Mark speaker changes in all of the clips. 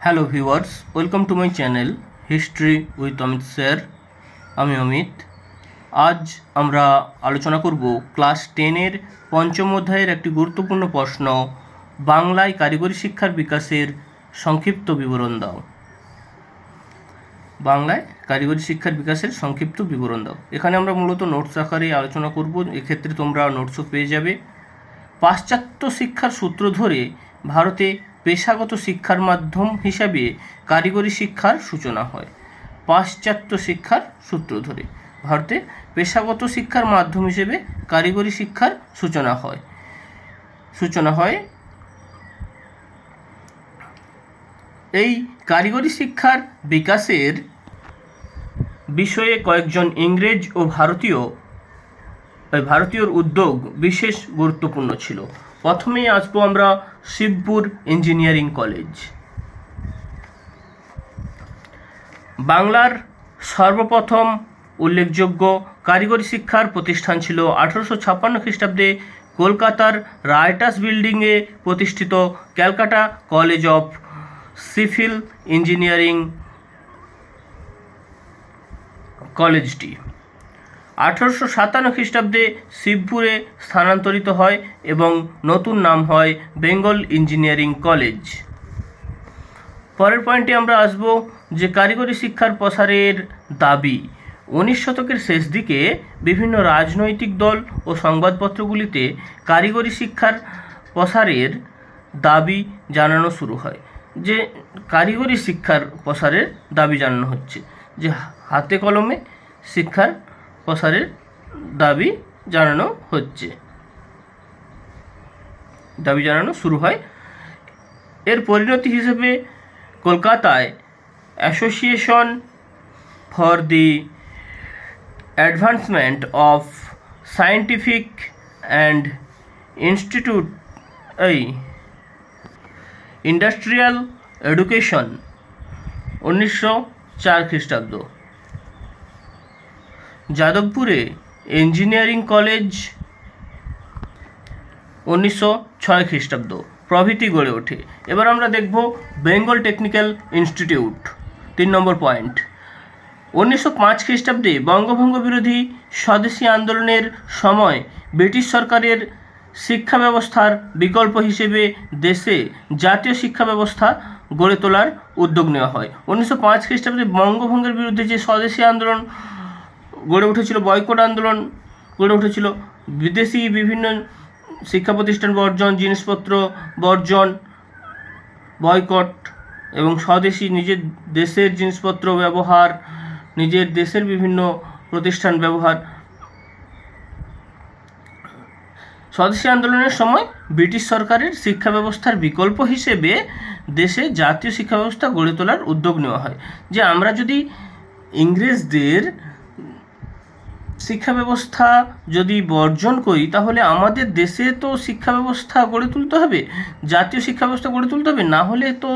Speaker 1: Hello viewers welcome to my channel history with Amit sir আমি অমিত। আজ আমরা আলোচনা করব ক্লাস টেনের পঞ্চম অধ্যায়ের একটি গুরুত্বপূর্ণ প্রশ্ন, বাংলায় কারিগরি শিক্ষার বিকাশের সংক্ষিপ্ত বিবরণ দাও। বাংলায় কারিগরি শিক্ষার বিকাশের সংক্ষিপ্ত বিবরণ দাও। এখানে আমরা মূলত নোটস আকারে আলোচনা করব, এক্ষেত্রে তোমরা নোটসও পেয়ে যাবে। পাশ্চাত্য শিক্ষার সূত্র ধরে ভারতে পেশাগত শিক্ষার মাধ্যম হিসাবে কারিগরি শিক্ষার সূচনা হয়। পাশ্চাত্য শিক্ষার সূত্র ধরে ভারতে পেশাগত শিক্ষার মাধ্যম হিসেবে কারিগরি শিক্ষার সূচনা হয়। সূচনা হয় এই কারিগরি শিক্ষার বিকাশের বিষয়ে কয়েকজন ইংরেজ ও ভারতীয় ওই ভারতীয়র উদ্যোগ বিশেষ গুরুত্বপূর্ণ ছিল। প্রথমেই আসব আমরা শিবপুর ইঞ্জিনিয়ারিং কলেজ। বাংলার সর্বপ্রথম উল্লেখযোগ্য কারিগরি শিক্ষার প্রতিষ্ঠান ছিল আঠারোশো ছাপ্পান্ন খ্রিস্টাব্দে কলকাতার রাইটাস বিল্ডিংয়ে প্রতিষ্ঠিত Calcutta college of civil engineering কলেজটি। আঠারোশো সাতান্ন খ্রিস্টাব্দে শিবপুরে স্থানান্তরিত হয় এবং নতুন নাম হয় বেঙ্গল ইঞ্জিনিয়ারিং কলেজ। পরের পয়েন্টে আমরা আসব যে কারিগরি শিক্ষার প্রসারের দাবি। উনিশ শতকের শেষ দিকে বিভিন্ন রাজনৈতিক দল ও সংবাদপত্রগুলিতে কারিগরি শিক্ষার প্রসারের দাবি জানানো শুরু হয়। যে কারিগরি শিক্ষার প্রসারের দাবি জানানো হচ্ছে। যে হাতে কলমে শিক্ষার প্রসারের দাবি জানানো হচ্ছে। দাবি জানানো শুরু হয়। এর পরিণতি হিসেবে কলকাতায় association for the advancement of scientific and institute, এই ইন্ডাস্ট্রিয়াল এডুকেশন, উনিশশো চার খ্রিস্টাব্দ। যাদবপুরে ইঞ্জিনিয়ারিং কলেজ উনিশশো ছয় খ্রিস্টাব্দ। প্রভৃতি গড়ে ওঠে। এবার আমরা দেখব বেঙ্গল টেকনিক্যাল ইনস্টিটিউট। তিন নম্বর পয়েন্ট। উনিশশো পাঁচ খ্রিস্টাব্দে বঙ্গভঙ্গ বিরোধী স্বদেশী আন্দোলনের সময় ব্রিটিশ সরকারের শিক্ষা ব্যবস্থার বিকল্প হিসেবে দেশে জাতীয় শিক্ষা ব্যবস্থা গড়ে তোলার উদ্যোগ নেওয়া হয়। উনিশশো পাঁচ খ্রিস্টাব্দে বঙ্গভঙ্গের বিরুদ্ধে যে স্বদেশী আন্দোলন গড়ে উঠেছিল বয়কট আন্দোলন, গড়ে উঠেছিল বিদেশি বিভিন্ন শিক্ষা প্রতিষ্ঠান বর্জন, জিনিসপত্র বর্জন, বয়কট এবং স্বদেশি নিজের দেশের জিনিসপত্র ব্যবহার, নিজের দেশের বিভিন্ন প্রতিষ্ঠান ব্যবহার। স্বদেশী আন্দোলনের সময় ব্রিটিশ সরকারের শিক্ষা ব্যবস্থার বিকল্প হিসেবে দেশে জাতীয় শিক্ষা ব্যবস্থা গড়ে তোলার উদ্যোগ নেওয়া হয়। যে আমরা যদি ইংরেজদের শিক্ষা ব্যবস্থা যদি বর্জন করি, তাহলে আমাদের দেশে তো শিক্ষা ব্যবস্থা গড়ে তুলতে হবে, জাতীয় শিক্ষা ব্যবস্থা গড়ে তুলতে হবে, না হলে তো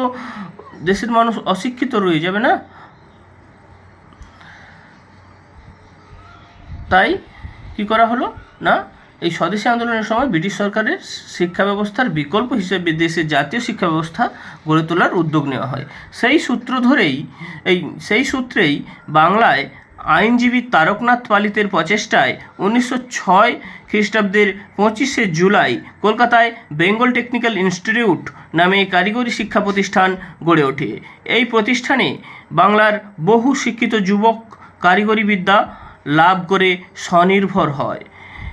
Speaker 1: দেশের মানুষ অশিক্ষিত রয়ে যাবে না। তাই কি করা হলো? না, এই স্বদেশী আন্দোলনের সময় ব্রিটিশ সরকারের শিক্ষা ব্যবস্থার বিকল্প হিসেবে দেশে জাতীয় শিক্ষা ব্যবস্থা গড়ে তোলার উদ্যোগ নেওয়া হয়। সেই সূত্র ধরেই, এই সেই সূত্রেই বাংলায় আইনজীবী তারকনাথ পালিতের প্রচেষ্টায় উনিশশো ছয় খ্রিস্টাব্দের পঁচিশে জুলাই কলকাতায় বেঙ্গল টেকনিক্যাল ইনস্টিটিউট নামে কারিগরি শিক্ষা প্রতিষ্ঠান গড়ে ওঠে। এই প্রতিষ্ঠানে বাংলার বহু শিক্ষিত যুবক কারিগরি বিদ্যা লাভ করে স্বনির্ভর হয়।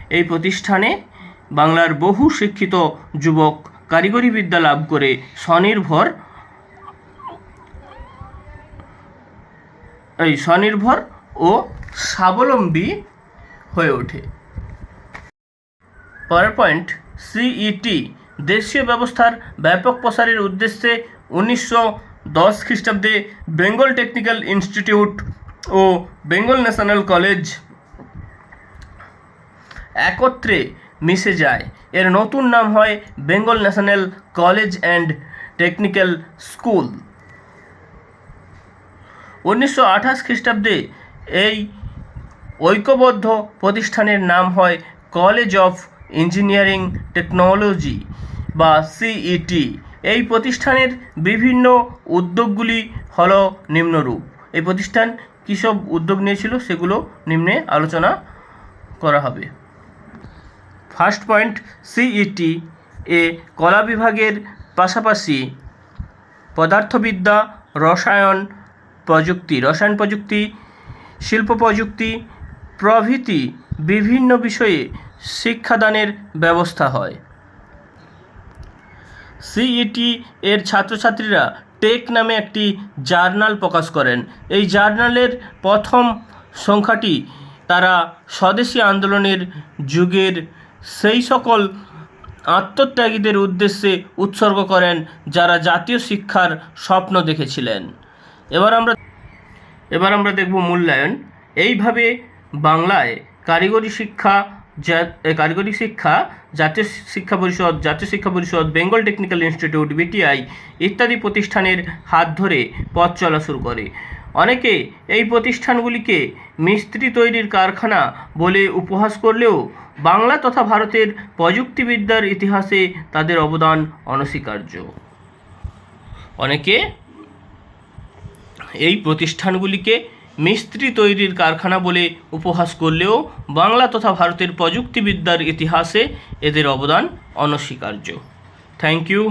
Speaker 1: এই প্রতিষ্ঠানে বাংলার বহু শিক্ষিত যুবক কারিগরি বিদ্যা লাভ করে স্বনির্ভর এই স্বনির্ভর ও স্বাবলম্বী হয়ে ওঠে। পরের পয়েন্ট সিইটি দেশীয় ব্যবস্থার ব্যাপক প্রসারের উদ্দেশ্যে উনিশশো দশ খ্রিস্টাব্দে বেঙ্গল টেকনিক্যাল ইনস্টিটিউট ও বেঙ্গল ন্যাশনাল কলেজ একত্রে মিশে যায়। এর নতুন নাম হয় Bengal national college and technical school. উনিশশো আঠাশ খ্রিস্টাব্দে এই ঐক্যবদ্ধ প্রতিষ্ঠানের নাম হয় কলেজ অফ ইঞ্জিনিয়ারিং টেকনোলজি বা সিইটি এই প্রতিষ্ঠানের বিভিন্ন উদ্যোগগুলি হল নিম্নরূপ। এই প্রতিষ্ঠান কী সব উদ্যোগ নিয়েছিল সেগুলো নিম্নে আলোচনা করা হবে। ফার্স্ট পয়েন্ট সিইটি এ কলা বিভাগের পাশাপাশি পদার্থবিদ্যা, রসায়ন প্রযুক্তি রসায়ন প্রযুক্তি শিল্প প্রযুক্তি প্রভৃতি বিভিন্ন বিষয়ে শিক্ষাদানের ব্যবস্থা হয়। সিইটি এর ছাত্রছাত্রীরা টেক নামে একটি জার্নাল প্রকাশ করেন। এই জার্নালের প্রথম সংখ্যাটি তারা স্বদেশী আন্দোলনের যুগের সেই সকল আত্মত্যাগীদের উদ্দেশ্যে উৎসর্গ করেন যারা জাতীয় শিক্ষার স্বপ্ন দেখেছিলেন। এবার আমরা এবার আমরা দেখব মূল্যায়ন। এইভাবে বাংলায় কারিগরি শিক্ষা কারিগরি শিক্ষা, জাতীয় শিক্ষা পরিষদ, জাতীয় শিক্ষা পরিষদ, বেঙ্গল টেকনিক্যাল ইনস্টিটিউট, বিটিআই ইত্যাদি প্রতিষ্ঠানের হাত ধরে পথ চলা শুরু করে। অনেকে এই প্রতিষ্ঠানগুলিকে মিস্ত্রি তৈরির কারখানা বলে উপহাস করলেও বাংলা তথা ভারতের প্রযুক্তিবিদ্যার ইতিহাসে তাদের অবদান অনস্বীকার্য। অনেকে এই প্রতিষ্ঠানগুলিকে মিস্ত্রি তৈরির কারখানা বলে উপহাস করলেও বাংলা তথা ভারতের প্রযুক্তিবিদ্যার ইতিহাসে এদের অবদান অনস্বীকার্য। Thank you